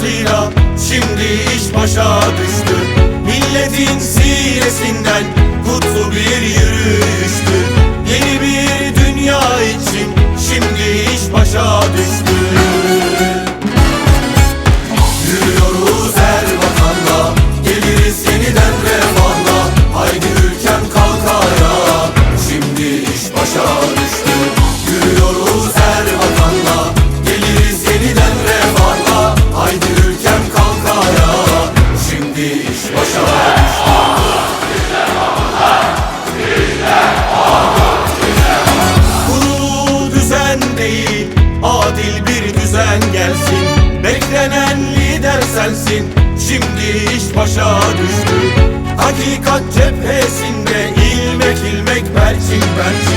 zira Şimdi iş başa düştü. Milletin sinesinden Kutlu bir yürüyüştü. Yeni bir dünya için Şimdi iş başa düştü Düzen değil Adil bir düzen gelsin. Beklenen lider sensin Şimdi iş başa düştü. Hakikat cephesinde ilmek ilmek belçin belçin